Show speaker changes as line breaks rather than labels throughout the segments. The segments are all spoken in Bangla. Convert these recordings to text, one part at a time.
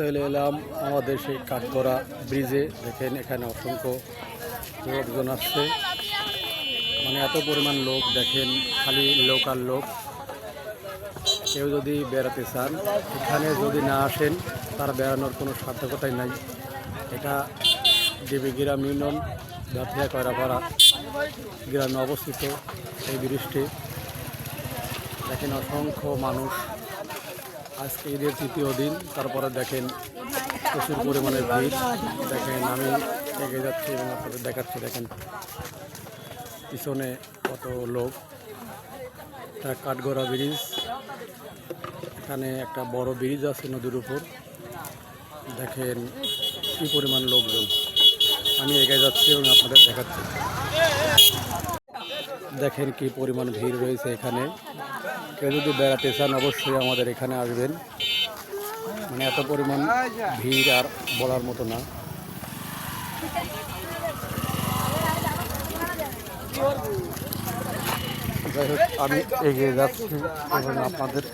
চলে এলাম, আমাদের সেই কাঠগড়া ব্রিজে। দেখেন এখানে অসংখ্য লোকজন আসছে। মানে এত পরিমাণ লোক, দেখেন খালি লোক আর লোক। কেউ যদি বেড়াতে চান, এখানে যদি না আসেন, তার বেড়ানোর কোনো সার্থকতাই নাই। এটা দেবী দেবীগ্রাম ইউনিয়ন জাতীয় কয়রাপাড়া গ্রামে অবস্থিত এই ব্রিজটি। দেখেন অসংখ্য মানুষ আজকে ঈদের তৃতীয় দিন, তারপরে দেখেন প্রচুর পরিমাণে ভিড়। দেখেন আমি এগিয়ে যাচ্ছি এবং আপনাদের দেখাচ্ছি, দেখেন পিছনে কত লোক। এটা কাঠগড়া ব্রিজ। এখানে একটা বড় ব্রিজ আছে নদীর উপর। দেখেন কি পরিমাণ লোকজন। আমি এগিয়ে যাচ্ছি এবং আপনাদের দেখাচ্ছি। দেখেন কি পরিমাণ ভিড় রয়েছে এখানে। কেউ যদি বেড়াতে চান, অবশ্যই আমাদের এখানে আসবেন। মানে এত পরিমাণ ভিড় আর বলার মতো না। যাই হোক, আমি এগিয়ে যাচ্ছি এবং আপনাদের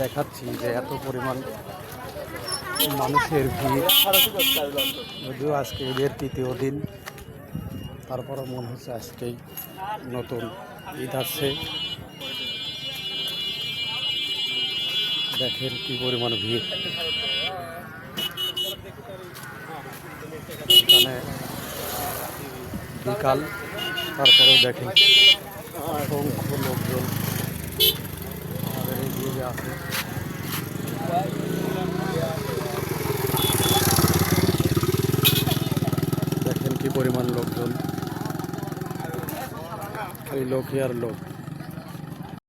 দেখাচ্ছি যে এত পরিমাণ মানুষের ভিড়। যদিও আজকে ঈদের তৃতীয় দিন তারপরও মনে হচ্ছে আজকেই নতুন ঈদ আসছে। দেখেন কি পরিমাণ ভিড়। এখানে বিকাল, তারপরেও দেখেন অসংখ্য লোকজন আমাদের দিকে আছে। দেখেন কি পরিমাণ লোকজন। এই লোকই আর লোক